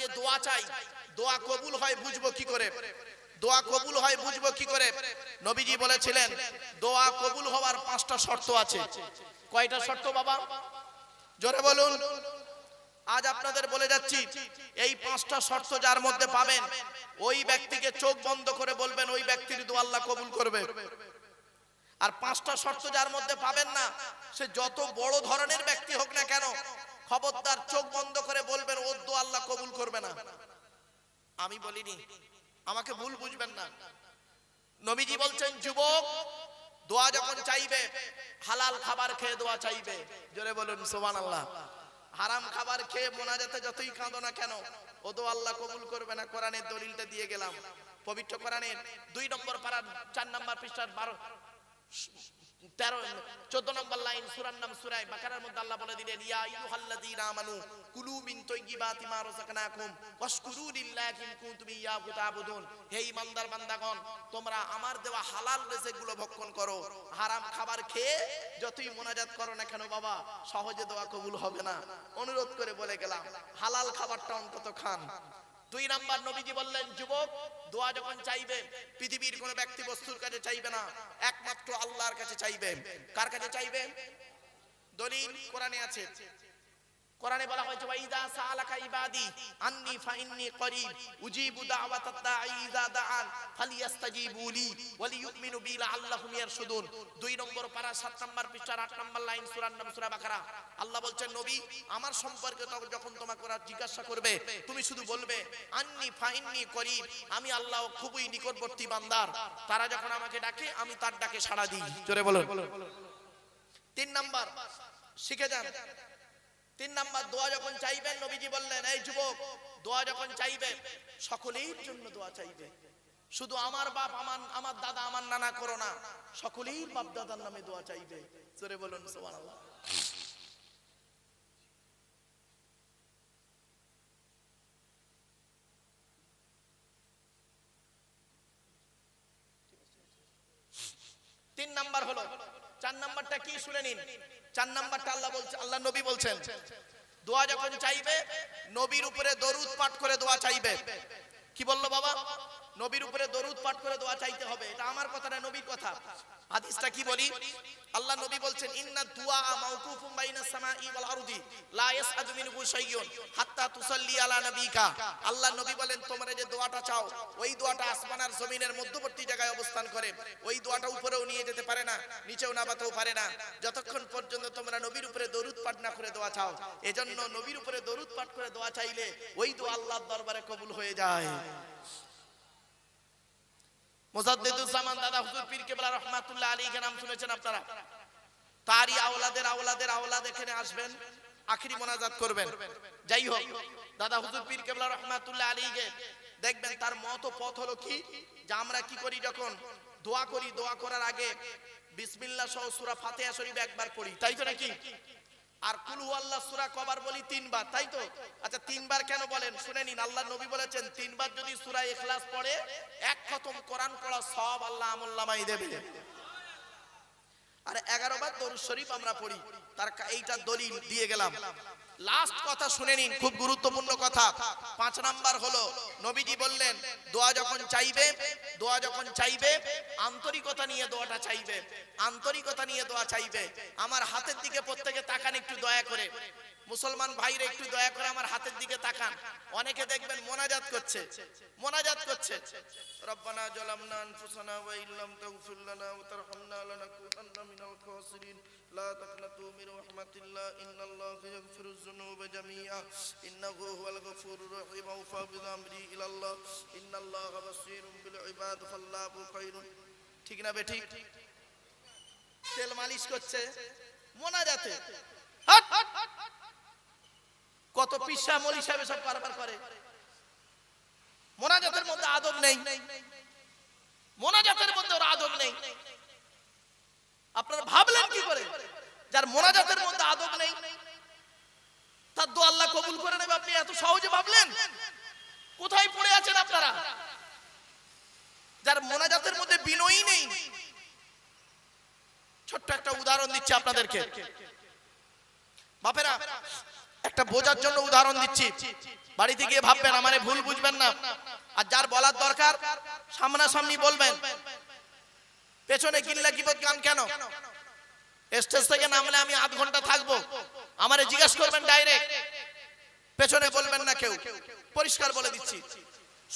যে দোয়া চাই, দোয়া কবুল হয় বুঝব কি করে? দোয়া কবুল হয় বুঝব কি করে? নবীজি বলেছিলেন, দোয়া কবুল হওয়ার পাঁচটা শর্ত আছে। কয়টা শর্ত বাবা? জোরে বলুন। আজ আপনাদের বলে যাচ্ছি, এই পাঁচটা শর্ত যার মধ্যে পাবেন, ওই ব্যক্তিকে চোখ বন্ধ করে বলবেন, ওই ব্যক্তির দোয়া আল্লাহ কবুল করবে। আর পাঁচটা শর্ত যার মধ্যে পাবেন না, সে যত বড় ধরনের ব্যক্তি হোক না কেন খবরদার চোখ বন্ধ করে বলবেন ওর দোয়া আল্লাহ কবুল করবে না। আমি বলিনি। আমাকে ভুল বুঝবেন না। নবীজি বলছেন, যুবক, দোয়া যখন চাইবে, হালাল খাবার খেয়ে দোয়া চাইবে। জোরে বলুন সোমান আল্লাহ হারাম খাবার খেয়ে মোনাজাতে যতই কাঁদো না কেন ও দোয়া আল্লাহ কবুল করবে না। কোরআনের দলিলটা দিয়ে গেলাম। পবিত্র কোরআনের দুই নম্বর পাড়ার চার নম্বর পৃষ্ঠার বারো তেরো চোদ্দ নম্বর লাইন নাম বাকারার মধ্যে আল্লাহ বলে দিলেন, ইয়া আমানু, কুলু মিন তাইয়্যিবাতি মা রাযাকনাকুম ওয়াশকুরু লিল্লাহি ইন কুনতুম ইয়াহু তা'বুদুন। হে বান্দাগণ, তোমরা আমার দেওয়া হালাল রিজিকগুলো ভক্ষণ করো। হারাম খাবার খেয়ে যতই মোনাজাত করো না কেন বাবা, সহজে দোয়া কবুল হবে না। অনুরোধ করে বলে গেলাম, হালাল খাবারটা অন্তত খান। দুই নাম্বার নবীজি বললেন, যুবক, দোয়া যখন চাইবে, পৃথিবীর কোন ব্যক্তি বস্তুর কাছে চাইবে না, একমাত্র আল্লাহর কাছে চাইবে। কার কাছে চাইবে? দলিল কোরআনে আছে। কোরআনে বলা হয়েছে ওয়াইদা সালাকা ইবাদি করিব। উজিবু দাওয়াতাদ দাঈ ইযা দাআন লি বি লাআল্লাহুম ইয়ারশুদুন। নম্বর পারা, সাত নম্বর পৃষ্ঠার আট নম্বর লাইন সূরার নাম সূরা বাকারা। আল্লাহ বলছেন, নবী, আমার সম্পর্কে যখন তোমাকে ওরা জিজ্ঞাসা করবে, তুমি শুধু বলবে, আন্নি ফাইন্নি করিব, আমি আল্লাহ খুবই নিকটবর্তী বান্দার। তারা যখন আমাকে ডাকে, আমি তার ডাকে সাড়া দিই। জোরে তিন নাম্বার, শিখে যান। তিন নাম্বার দোয়া যখন চাইবেন, নবীজি বললেন, এই যুবক, দোয়া যখন চাইবে, সকলের জন্য দোয়া চাইবে। শুধু আমার বাপ, আমার আমার দাদা, আমার নানা করো না, সকলের বাপ, দাদার নামে দোয়া চাইবে। জোরে বলুন, সুবহানাল্লাহ। তিন নাম্বার হলো চার নাম্বারটা কি শুনে নিন? চার নাম্বারটা আল্লাহ বলছে, আল্লাহ নবী বলছেন, দোয়া যখন চাইবে, নবীর উপরে দরুদ পাঠ করে দোয়া চাইবে। কি বলল বাবা? নবীর উপরে দরুদ পাঠ করে দোয়া চাইতে হবে, এটা আমার কথা না নবীর কথা। হাদিসটা কি বলি? আল্লাহ নবী বলছেন, ইন্না দুআ মাওকুফুম বাইনাস সামাই ওয়াল আরদি, লা ইয়াসআদু মিনহু শাইয়ুন হাত্তা তুসাল্লি আলা নবিকা। আল্লাহ নবী বলেন, তোমরা যে দোয়াটা চাও, ওই দোয়াটা আসমান আর জমিনের মধ্যবর্তী জায়গায় অবস্থান করে। ওই দোয়াটা উপরেও নিয়ে যেতে পারে না, নিচেও নামাতেও পারে না। যতক্ষণ পর্যন্ত তোমরা নবীর উপরে দরুদ পাঠ না করে দোয়া চাও, এজন্য নবীর উপরে দরুদ পাঠ করে দোয়া চাইলে ওই দোয়া আল্লাহর দরবারে কবুল হয়ে যায়। দেখবেন তার মত পথ হলো কি? যে আমরা কি করি যখন? দোয়া করি, দোয়া করার আগে বিসমিল্লাহ সহ সূরা ফাতিহা শরীফ একবার পড়ি, তাই তো নাকি? আর কুলু আল্লাহ সুরা কবার বলি তিনবার, তাই তো? আচ্ছা তিনবার কেন বলেন? শুনে নিন, আল্লাহ নবী বলেছেন, তিনবার যদি সুরা ইখলাস পড়ে, এক খতম কোরআন পড়া সব আল্লাহ আমল্লামাই দেবে। আর এগারো বার দরুদ শরীফ আমরা পড়ি। তার এইটা দলিল দিয়ে গেলাম। লাস্ট কথা শুনে নিন, খুব গুরুত্বপূর্ণ কথা। পাঁচ নাম্বার হলো, নবীজি বললেন, দোয়া যখন চাইবে, দোয়া যখন চাইবে, আন্তরিকতা নিয়ে দোয়াটা চাইবে, আন্তরিকতা নিয়ে দোয়া চাইবে। আমার হাতের দিকে প্রত্যেকে তাকান একটু দয়া করে। মুসলমান ভাইরা একটু দয়া করে আমার হাতের দিকে তাকান। অনেকে দেখবেন মোনাজাত করছে। মোনাজাত করছে। রব্বানা জালামনা আনফুসানা ওয়া ইল্লাম তাগফির লানা ওয়া তারহামনা লানাকুনান্না মিনাল খাসিরিন। লা তাকনাতু মির রাহমাতিল্লাহ, ইন্নাল্লাহা ইয়াগফিরুয যুনুবা জামিআ, ইন্নাহু হুয়াল গফুরুর রহিম ওয়া বিআমরি ইলাল্লাহ, ইন্নাল্লাহা বাসীরুম বিল ইবাদ ফাল্লাহু খায়রুন ঠিক না বেঠিক তেল মালিশ করছে মোনাজাতে! কত পিসা মলি সাহেব সব কারবার করে। মোনাজাতের মধ্যে আদব নেই। মোনাজাতের মধ্যে ওর আদব নেই। আপনারা ভাবলেন কি করে? যার মোনাজাতের মধ্যে আদব নেই, তার দো আল্লাহ কবুল করে নেবে, আপনি এত সহজে ভাবলেন? কোথায় পড়ে আছেন আপনারা? যার মোনাজাতের মধ্যে বিনয়ই নেই। ছোট্ট একটা উদাহরণ দিচ্ছি আপনাদেরকে। বাপেরা, একটা বোঝার জন্য উদাহরণ দিচ্ছি। বাড়িতে গিয়ে ভাববেন, আমারে ভুল বুঝবেন না। আর যার বলার দরকার, সামনাসামনি বলবেন। পেছনে গিল্লা কিবত গান কেন? স্টেজ থেকে নামলে আমি আধ ঘণ্টা থাকব। আমারে জিজ্ঞেস করবেন ডাইরেক্ট। পেছনে বলবেন না কেউ। পরিষ্কার বলে দিচ্ছি।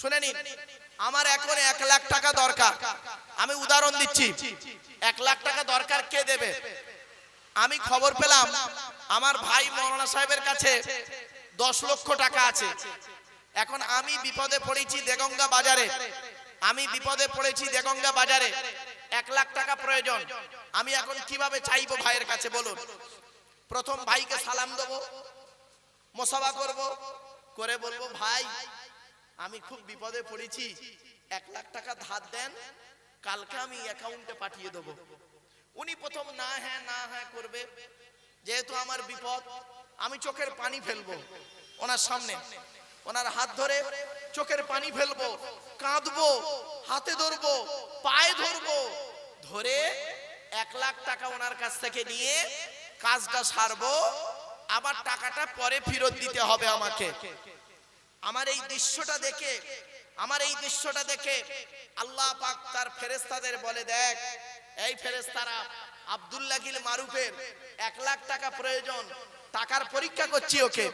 শুনে নিন, আমার এখন এক লাখ টাকা দরকার। আমি উদাহরণ দিচ্ছি। এক লাখ টাকা দরকার কে দেবে? আমি খবর পেলাম, আমার ভাই মৌলানা সাহেবের কাছে দশ লক্ষ টাকা আছে। এখন আমি বিপদে পড়েছি দেগঙ্গা বাজারে। আমি বিপদে পড়েছি দেগঙ্গা বাজারে। প্রয়োজন। আমি এখন কীভাবে চাইব ভাইয়ের কাছে বলুন? প্রথম ভাইকে সালাম দেবো মোসাবা করব, করে বলব, ভাই, আমি খুব বিপদে পড়েছি। এক লাখ টাকা ধার দেন, কালকে আমি অ্যাকাউন্টে পাঠিয়ে দেবো। উনি প্রথম, না হ্যাঁ না হ্যাঁ করবে। যেহেতু আমার বিপদ, আমি চোখের পানি ফেলব ওনার সামনে। ওনার হাত ধরে চোখের পানি ফেলব, কাঁদবো, হাতে ধরবো, পায়ে ধরবো ধরে এক লাখ টাকা ওনার কাছ থেকে নিয়ে কাজটা সারবো, আবার টাকাটা পরে ফেরত দিতে হবে আমাকে। আমার এই দৃশ্যটা দেখে, আমার এই দৃশ্যটা দেখে আল্লাহ পাক তার ফেরেস্তাদের বলে, দেখ, এই ফেরেস্তারা আব্দুল্লাহিল মারুফের এক লাখ টাকা প্রয়োজন টাকার পরীক্ষা করছি ওকে।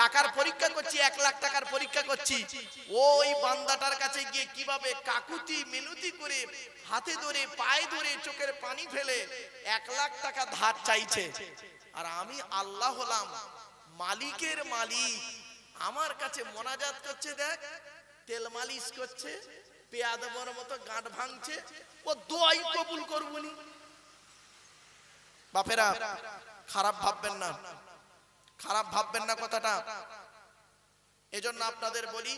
টাকার পরীক্ষা করছি, এক লাখ টাকার পরীক্ষা করছি। ওই বান্দাটার কাছে গিয়ে কীভাবে কাকুতি, মিনতি করে হাতে ধরে, পায়ে ধরে চোখের পানি ফেলে এক লাখ টাকা ধার চাইছে। আর আমি আল্লাহ হলাম, মালিকের মালিক। আমার কাছে মোনাজাত করছে দেখ, তেল মালিশ করছে পেয়াদ পেয়াদবর মতো গাঁট ভাঙছে, ও দোয়াই কবুল করবনি বাপেরা, খারাপ ভাববেন না। খারাপ ভাববেন না কথাটা। এজন্য আপনাদের বলি,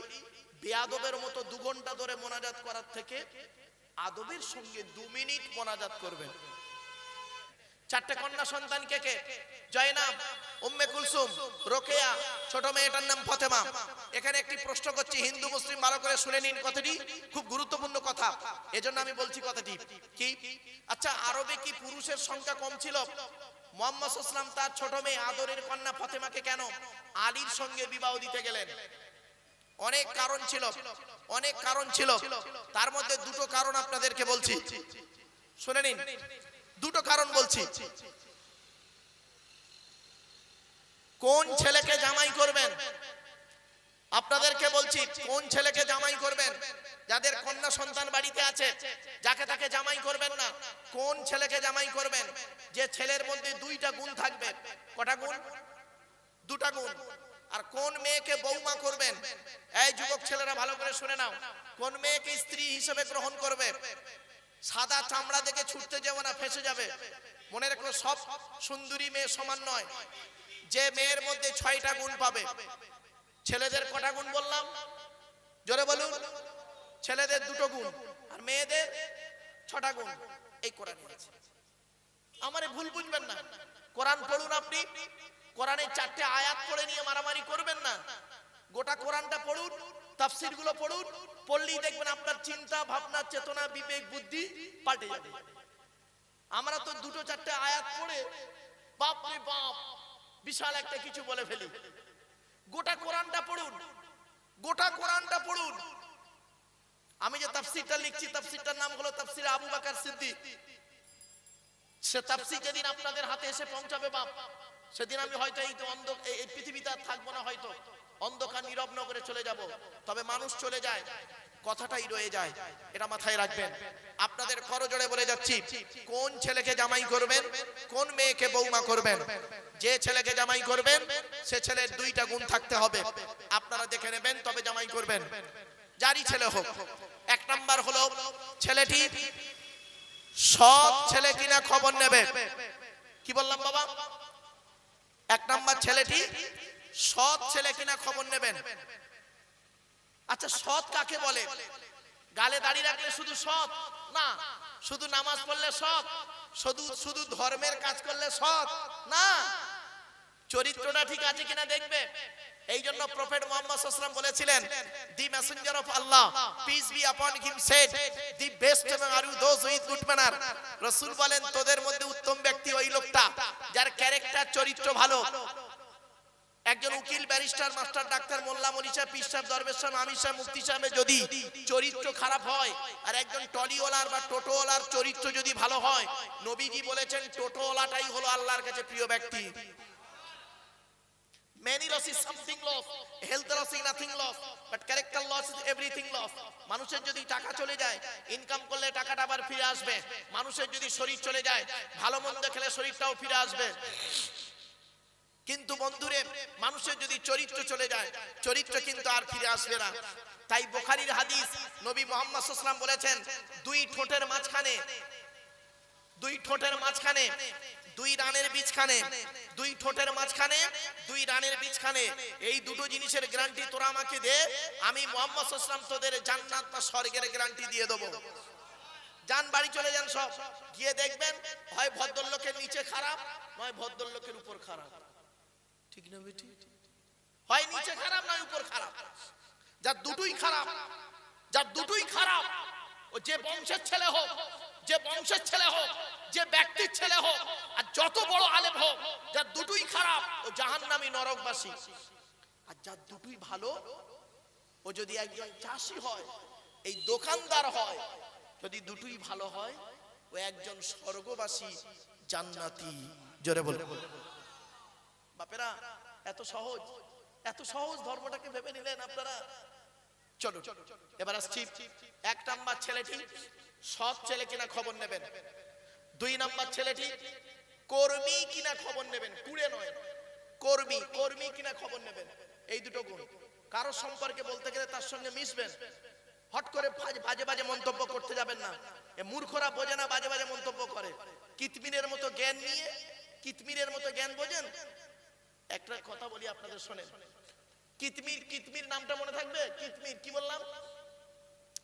বেয়াদবের মতো দু ঘণ্টা ধরে মোনাজাত করার থেকে আদবের সঙ্গে দু মিনিট মোনাজাত করবেন। চারটে কন্যা সন্তান কে কে? জয়নাব, উম্মে কুলসুম, রোকেয়া, ছোট মেয়েটার নাম ফতেমা। এখানে একটি প্রশ্ন করছি, হিন্দু, মুসলিম ভালো করে শুনে নিন কথাটি। খুব গুরুত্বপূর্ণ কথা। এজন্য আমি বলছি কথাটি। কি? আচ্ছা আরবে কি পুরুষের সংখ্যা কম ছিল? মোহাম্মদ ইসলাম তার ছোট মেয়ে আদরের কন্যা ফতেমাকে কেন আলীর সঙ্গে বিবাহ দিতে গেলেন? অনেক কারণ ছিল, অনেক কারণ ছিল। তার মধ্যে দুটো কারণ আপনাদেরকে বলছি। শুনে নিন। দুটো কারণ বলছি। কোন ছেলেকে জামাই করবেন? আপনাদেরকে বলছি, কোন ছেলেকে জামাই করবেন? যাদের কন্যা সন্তান বাড়িতে আছে, যাকে তাকে জামাই করবেন না। কোন ছেলেকে জামাই করবেন? যে ছেলের মধ্যে দুইটা গুণ থাকবে। কটা গুণ? দুটা গুণ। আর কোন মেয়েকে বৌমা করবেন? এই যুবক ছেলেরা ভালো করে শুনে নাও। কোন মেয়েকে স্ত্রী হিসেবে গ্রহণ করবে? সাদা চামড়া দেখে ছুটতে যাব না, ফেসে যাবে। মনে রেখো, সব সুন্দরী মেয়ে সমান নয়। যে মেয়ের মধ্যে ছয়টা গুণ পাবে। ছেলেদের কটা গুণ বললাম? জোরে বলুন। ছেলেদের দুটো গুণ আর মেয়েদের ছটা গুণ। এই কোরআন আছে আমারে ভুল বুঝবেন না। কোরআন পড়ুন আপনি। কোরআনের চারটে আয়াত পড়ে নিয়ে মারামারি করবেন না। গোটা কোরআনটা পড়ুন তাফসিরগুলো পড়ুন, পড়লেই দেখবেন আপনার চিন্তা, ভাবনা, চেতনা, বিবেক, বুদ্ধি পাল্টে যাবে। আমরা তো দুটো চারটে আয়াত পড়ে বাপ রে বাপ বিশাল একটা কিছু বলে ফেলি। গোটা কোরআনটা পড়ুন, গোটা কোরআনটা পড়ুন। আমি যে তাফসিরটা লিখছি, তাফসিরটার নাম হলো তাফসির আবু বাকার সিদ্দিক। সে তাফসির যেদিন আপনাদের হাতে এসে পৌঁছাবে বাপ, সেদিন আমি হয়তো এই তো অন্ধ এই পৃথিবীতে আর থাকব না হয়তো। অন্ধকার নীরব নগরে চলে যাব। তবে মানুষ চলে যায়, কথাটাই রয়ে যায়, এটা মাথায় রাখবেন। আপনাদের করজোড়ে বলে যাচ্ছি, কোন ছেলেকে জামাই করবেন, কোন মেয়েকে বৌমা করবেন? যে ছেলেকে জামাই করবেন, সে ছেলের দুইটা গুণ থাকতে হবে। আপনারা দেখে নেবেন তবে জামাই করবেন। যারই ছেলে হোক। এক নাম্বার হলো ছেলেটি সৎ ছেলে কিনা খবর নেবে। কি বললাম বাবা? এক নাম্বার ছেলেটি সৎ ছেলে কিনা খবর নেবেন। আচ্ছা সৎ কাকে বলে? গালে দাড়ি রাখলে শুধু সৎ? না, শুধু নামাজ পড়লে সৎ? শুধু শুধু ধর্মের কাজ করলে সৎ? না, চরিত্রটা ঠিক আছে কিনা দেখবে? এই জন্য প্রফেট মোহাম্মদ সাল্লাম বলেছিলেন, the messenger of Allah peace be upon him said the best এবং are those with good manner বলেন, তোদের মধ্যে উত্তম ব্যক্তি ওই লোকটা, যার ক্যারেক্টার চরিত্র ভালো। একজন উকিল ব্যারিস্টার মাস্টার ডাক্তার, মোল্লা মরিচা পীর সাহেব দরবেশ সাহেব আমির সাহেব মুফতি সাহেবের যদি চরিত্র খারাপ হয়, আর একজন টলিওয়ালার বা টোটোওয়ালার চরিত্র যদি ভালো হয়, নবীজি বলেছেন, টোটোওয়ালাটাই হলো আল্লাহর কাছে প্রিয় ব্যক্তি। Many loss is something loss. Health loss is nothing loss. But character loss is everything loss. মানুষের যদি টাকা চলে যায় ইনকাম করলে টাকাটা আবার ফিরে আসবে মানুষের যদি শরীর চলে যায়, ভালো মন্দ খেলে শরীরটাও ফিরে আসবে কিন্তু বন্ধুরে, মানুষের যদি চরিত্র চলে যায়, চরিত্র কিন্তু আর ফিরে আসবে না তাই বোখারির হাদিস নবী মোহাম্মদ বলেছেন, দুই ঠোঁটের মাঝখানে, দুই ঠোঁটের মাঝখানে দুই রানের বীজখানে, দুই ঠোঁটের মাঝখানে, দুই রানের বীজখানে। এই দুটো জিনিসের গ্যারান্টি তোরা আমাকে দে, আমি মোহাম্মদ সাল্লাম তোদের জান্নাত বা স্বর্গের গ্যারান্টি দিয়ে দেবো। যান, বাড়ি চলে যান সব। গিয়ে দেখবেন, হয় ভদ্রলোকের নিচে খারাপ, নয় ভদ্রলোকের উপর খারাপ। ঠিক না বেটি? হয় নিচে খারাপ, নয় উপর খারাপ। যার দুটোই খারাপ, যার দুটোই খারাপ, ও যে বংশের ছেলে হোক, যে বংশের ছেলে হোক যে ব্যক্তির ছেলে হোক আর যত বড় আলেম হোক, যার দুটোই খারাপ, ও জাহান্নামী নরকবাসী। আর যার দুটোই ভালো, ও যদি একজন চাষি হয়, এই দোকানদার হয়, যদি দুটোই ভালো হয়, ও একজন স্বর্গবাসী, জান্নাতি। জোরে বলে বাপেরা, এত সহজ এত সহজ ধর্মটাকে ভেবে নিলেন আপনারা? চলো এবার আসছি। এক নাম্বার ছেলেটি সৎ ছেলে কিনা খবর নেবেন। দুই নাম্বার ছেলেটি, কর্মী কিনা খবর নেবেন, কুড়ে নয়। কর্মী কর্মী কিনা খবর নেবেন, এই দুটো গুণ। কারও সম্পর্কে বলতে গেলে তার সঙ্গে মিশবেন। হট করে বাজে- বাজে মন্তব্য করতে যাবেন না। এ মূর্খরা বোঝে না বাজে বাজে মন্তব্য করে। কিতমিনের মতো জ্ঞান নিয়ে কিতমিরের মতো জ্ঞান বোঝেন? একটা কথা বলি আপনাদের শোনেন। কিতমির কিতমির নামটা মনে থাকবে? কিতমির, কি বললাম?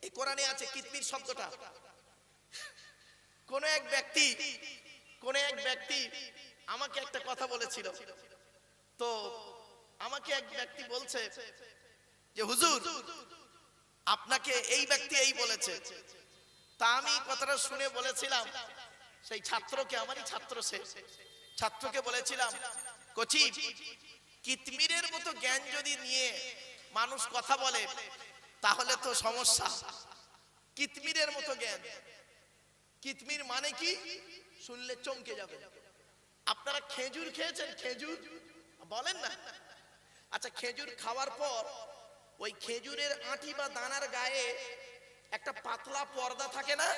এই কোরআনে আছে কিতমির শব্দটা। কোন এক ব্যক্তি, কোন এক ব্যক্তি আমাকে একটা কথা বলেছিল। তো আমাকে এক ব্যক্তি বলছে যে, হুজুর, আপনাকে এই ব্যক্তি এই বলেছে। তা আমি কথাটা শুনে বলেছিলাম, সেই ছাত্রকে, আমারই ছাত্র সে, ছাত্রকে বলেছিলাম, কচি, কিতমিরের মতো জ্ঞান যদি নিয়ে মানুষ কথা বলে, তাহলে তো সমস্যা। কিতমিরের মতো জ্ঞান কিতমির মানে কি? শুনলে চমকে যাবে। আপনারা খেজুর খেয়েছেন? খেজুর? বলেন না। আচ্ছা খেজুর খাওয়ার পর ওই খেজুরের আঁটি বা দানার গায়ে একটা পাতলা পর্দা থাকে না?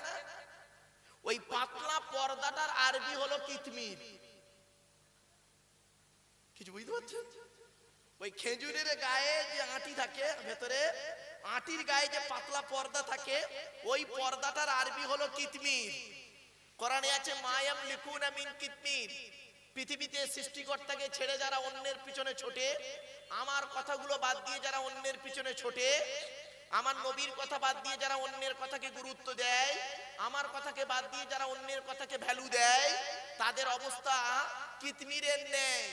ওই পাতলা পর্দাটার আরবি হলো কিতমির। কিছু বুঝতে পারছেন? ওই খেজুরের গায়ে যে আঁটি থাকে, ভেতরে আঁটির গায়ে যে পাতলা পর্দা থাকে, ওই পর্দাটার আরবি হলো কিতমির। কোরআনে আছে, মায়াম লিকুনা মিন কিতমির। পৃথিবীতে সৃষ্টিকর্তাকে ছেড়ে যারা অন্যের পিছনে ছোটে, আমার কথাগুলো বাদ দিয়ে যারা অন্যের পিছনে ছোটে, আমার নবীর কথা বাদ দিয়ে যারা অন্যের কথাকে গুরুত্ব দেয়, আমার কথাকে বাদ দিয়ে যারা অন্যের কথাকে ভ্যালু দেয়, তাদের অবস্থা কিতমিরের নেই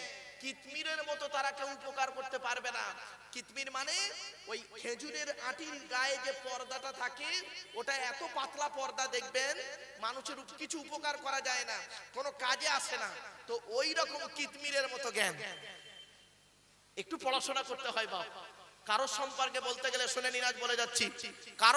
কিতমিরের মতো তারা কেউ উপকার করতে পারবে না। কিতমির মানে ওই খেজুরের আটির গায়ে যে পর্দাটা থাকে, ওটা এত পাতলা পর্দা দেখবেন, মানুষের কিছু উপকার করা যায় না, কোনো কাজে আসে না। তো ওই রকম কিতমিরের মতো জ্ঞান। একটু পড়াশোনা করতে হয় বাপ। কারোর সম্পর্কে বলতে গেলে শুনে নিরাজ বলে যাচ্ছি। কারও